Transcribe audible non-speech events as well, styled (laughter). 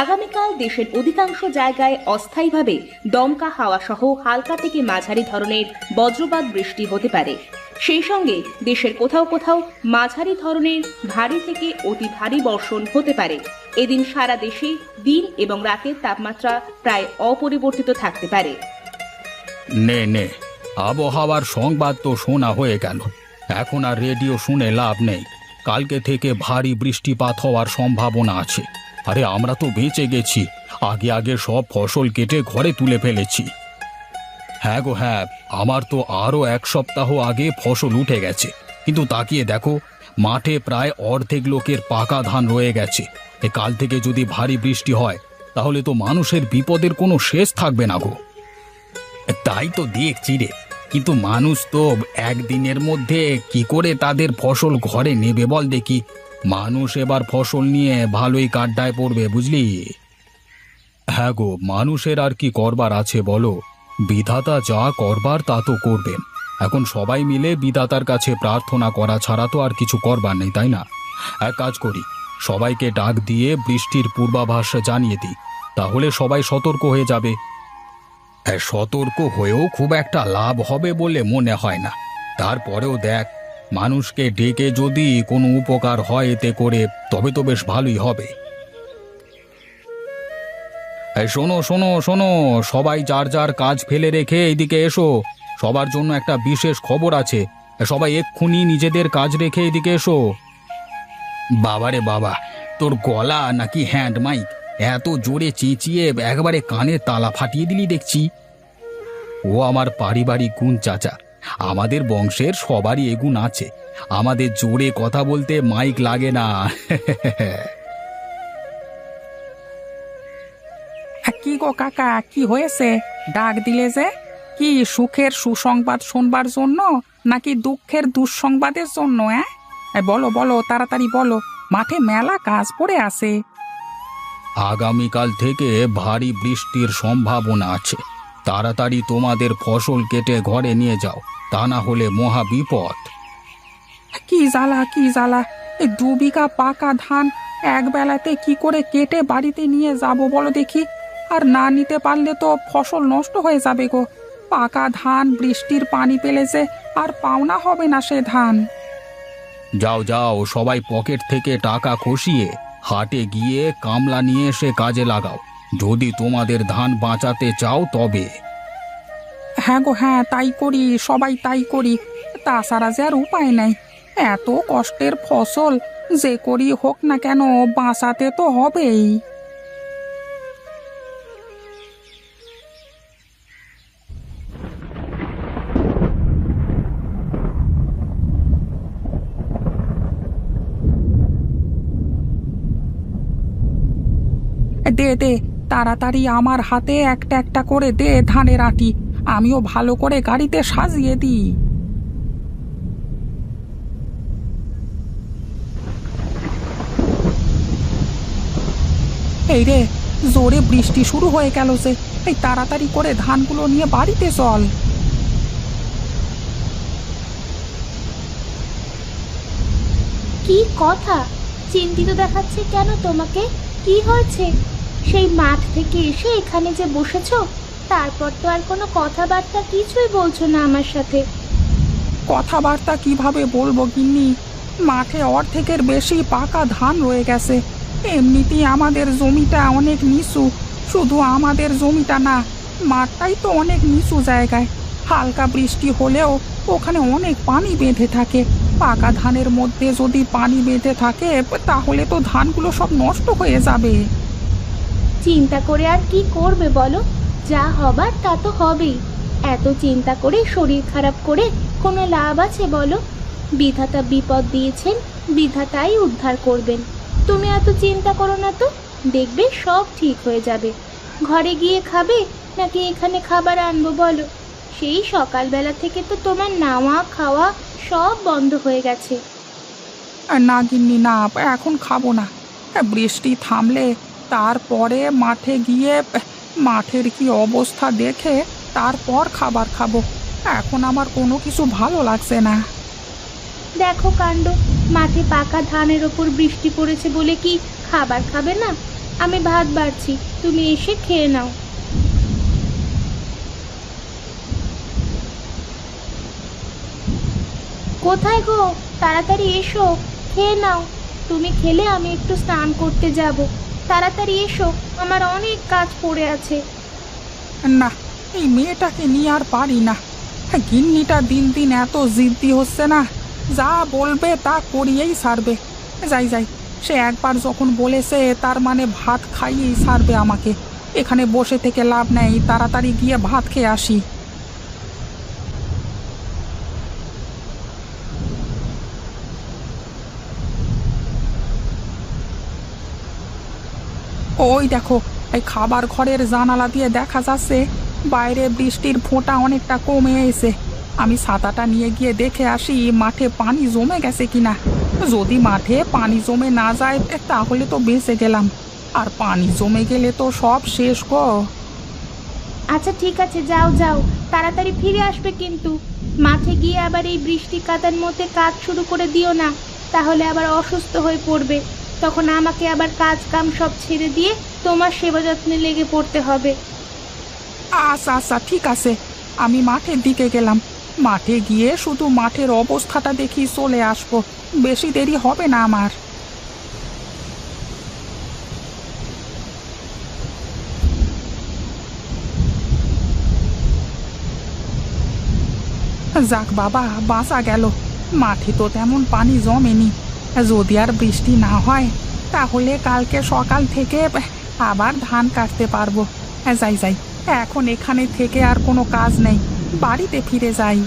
আগামীকাল দেশের অধিকাংশ জায়গায় অস্থায়ীভাবে দমকা হাওয়া সহ হালকা থেকে মাঝারি ধরনের বজ্রপাত বৃষ্টি হতে পারে। সেই সঙ্গে দেশের কোথাও কোথাও মাঝারি ধরনের ভারী থেকে অতি ভারী বর্ষণ হতে পারে। এদিন সারা দেশে দিন এবং রাতের তাপমাত্রা প্রায় অপরিবর্তিত থাকতে পারে। নে নে, আবহাওয়ার সংবাদ তো শোনা হয়ে গেল। এখন আর রেডিও শুনে লাভ নেই। কালকে থেকে ভারী বৃষ্টিপাত হওয়ার সম্ভাবনা আছে। আরে আমরা তো বেঁচে গেছি। আগে আগে সব ফসল কেটে ঘরে তুলে ফেলেছি। হ্যাঁ গো হ্যাঁ আমার তো আরও এক সপ্তাহ আগে ফসল উঠে গেছে। কিন্তু তাকিয়ে দেখো, মাঠে প্রায় অর্ধেক লোকের পাকা ধান রয়ে গেছে। এ কাল থেকে যদি ভারী বৃষ্টি হয়, তাহলে তো মানুষের বিপদের কোনো শেষ থাকবে না গো। তাই তো দেখছি রে, কিন্তু মানুষ তো একদিনের মধ্যে কি করে তাদের ফসল ঘরে নেবে বল দেখি। মানুষ এবার ফসল নিয়ে ভালোই কাড্ডায় পড়বে, বুঝলি? হ্যাঁ গো, মানুষের আর কি করবার আছে বলো? বিধাতা যা করবার তা তো করবেন। এখন সবাই মিলে বিধাতার কাছে প্রার্থনা করা ছাড়া তো আর কিছু করবার নেই তাই না? এক কাজ করি সবাইকে ডাক দিয়ে বৃষ্টির পূর্বাভাস জানিয়ে দিই তাহলে সবাই সতর্ক হয়ে যাবে। হ্যাঁ, সতর্ক হয়েও খুব একটা লাভ হবে বলে মনে হয় না। তারপরেও দেখ মানুষকে ডেকে যদি কোনো উপকার হয় এতে করে তবে তো বেশ ভালোই হবে। এই শোনো শোনো শোনো, সবাই যার যার কাজ ফেলে রেখে এইদিকে এসো। সবার জন্য একটা বিশেষ খবর আছে। সবাই এক্ষুনি নিজেদের কাজ রেখে এদিকে এসো। বাবারে বাবা, তোর গলা নাকি হ্যান্ড মাইক? এত জোরে চেঁচিয়ে একবারে কানে তালা ফাটিয়ে দিলি দেখছি। ও আমার পারিবারিক গুণ চাচা, আমাদের বংশের সবারই এগুণ আছে। আমাদের জোরে কথা বলতে মাইক লাগে না। (laughs) গো কাকা কি হয়েছে? ডাক দিলে যে? কি সুখের সুসংবাদ শুনবার জন্য নাকি দুঃখের দুঃসংবাদের জন্য হ্যাঁ বলো বলো তাড়াতাড়ি বলো মাঠে মেলা কাজ পড়ে আছে। আগামীকাল থেকে ভারী বৃষ্টির সম্ভাবনা আছে। তাড়াতাড়ি তোমাদের ফসল কেটে ঘরে নিয়ে যাও তা না হলে মহা বিপদ। কি জ্বালা কি জ্বালা এই দু বিঘা পাকা ধান এক বেলাতে কি করে কেটে বাড়িতে নিয়ে যাব বলো দেখি। আর না নিতে পারলে তো ফসল নষ্ট হয়ে যাবে গো। পাকা ধান বৃষ্টির পানি পেলেছে আর পাওনা হবে না সে ধান। যাও যাও সবাই পকেট থেকে টাকা খসিয়ে হাটে গিয়ে কামলা নিয়ে এসে কাজে লাগাও। যদি তোমাদের ধান বাঁচাতে চাও তবে। হ্যাঁ গো হ্যাঁ তাই করি সবাই তাই করি। তাছাড়া যে আর উপায় নাই। এত কষ্টের ফসল যে করি হোক না কেন বাঁচাতে তো হবেই। দে দে, তাড়াতাড়ি আমার হাতে একটা একটা করে দে ধানের আটি। আমিও ভালো করে গাড়িতে সাজিয়ে দিই। এই রে, জোরে বৃষ্টি শুরু হয়ে গেল যে। এই তাড়াতাড়ি করে ধানগুলো নিয়ে বাড়িতে চল। কি কথা? চিন্তিত দেখাচ্ছে কেন তোমাকে? কি হয়েছে? সেই মাঠ থেকে এসে এখানে যে বসেছো, তারপর তো আর কোনো কথাবার্তা কিছুই বলছো না আমার সাথে। কথাবার্তা কীভাবে বলব গিন্নি? মাঠে অর্ধেকের বেশি পাকা ধান রয়ে গেছে। এমনিতেই আমাদের জমিটা অনেক নিচু, শুধু আমাদের জমিটা না, মাঠটাই তো অনেক নিচু জায়গায়। হালকা বৃষ্টি হলেও ওখানে অনেক পানি বেঁধে থাকে। পাকা ধানের মধ্যে যদি পানি বেঁধে থাকে, তাহলে তো ধানগুলো সব নষ্ট হয়ে যাবে। চিন্তা করে আর কি করবে বলো? যা হবার তা তো হবেই। এত চিন্তা করে শরীর খারাপ করে কোনো লাভ আছে বলো? বিধাতা বিপদ দিয়েছেন, বিধাতাই উদ্ধার করবেন। তুমি এত চিন্তা করো না তো, দেখবে সব ঠিক হয়ে যাবে। ঘরে গিয়ে খাবে, নাকি এখানে খাবার আনব বলো? সেই সকালবেলা থেকে তো তোমার নাওয়া খাওয়া সব বন্ধ হয়ে গেছে। আর না গিন্নি না এখন খাব না। বৃষ্টি থামলে তারপরে মাঠে গিয়ে মাঠের কি অবস্থা দেখে তারপর খাবার খাব। এখন আমার কোনো কিছু ভালো লাগছে না। দেখো কাণ্ড মাঠে পাকা ধানের ওপর বৃষ্টি পড়েছে বলে কি খাবার খাবে না? আমি ভাত বাড়ছি তুমি এসে খেয়ে নাও। কোথায় গো? তাড়াতাড়ি এসো। খেয়ে নাও। তুমি খেলে আমি একটু স্নান করতে যাব। তাড়াতাড়ি এসো। আমার অনেক কাজ পড়ে আছে। না, এই মেয়েটাকে নিয়ে আর পারি না। গিন্নিটা দিন দিন এত জিদ্দি হচ্ছে না। যা বলবে তা করিয়েই সারবে। যাই যাই। সে একবার যখন বলেছে, তার মানে ভাত খাইয়েই সারবে আমাকে। এখানে বসে থেকে লাভ নেই। তাড়াতাড়ি গিয়ে ভাত খেয়ে আসি। ওই দেখো, এই খাবার ঘরের জানালা দিয়ে দেখা যাচ্ছে বাইরে বৃষ্টির ফোঁটা অনেকটা কমে এসে। আমি ছাতাটা নিয়ে গিয়ে দেখে আসি, মাঠে পানি জমে গেছে কিনা। যদি মাঠে পানি জমে না যায়, তাহলে তো বেঁচে গেলাম। আর পানি জমে গেলে তো সব শেষ গো। আচ্ছা ঠিক আছে, যাও যাও। তাড়াতাড়ি ফিরে আসবে কিন্তু। মাঠে গিয়ে আবার এই বৃষ্টি কাদার মধ্যে কাজ শুরু করে দিও না, তাহলে আবার অসুস্থ হয়ে পড়বে। তখন আমাকে আবার কাজ কাম সব ছেড়ে দিয়ে তোমার সেবা যত্নে লেগে পড়তে হবে। আচ্ছা আচ্ছা ঠিক আছে। আমি মাঠের দিকে গেলাম। মাঠে গিয়ে শুধু মাঠের অবস্থাটা দেখি চলে আসব। বেশি দেরি হবে না আমার। যাক বাবা, বাঁচা গেল। মাঠে তো তেমন পানি জমেনি। যদি আর বৃষ্টি না হয়, তাহলে কালকে সকাল থেকে আবার ধান কাটতে পারব। যাই যাই, এখন এখানে থেকে আর কোনো কাজ নেই। বাড়িতে ফিরে যাই।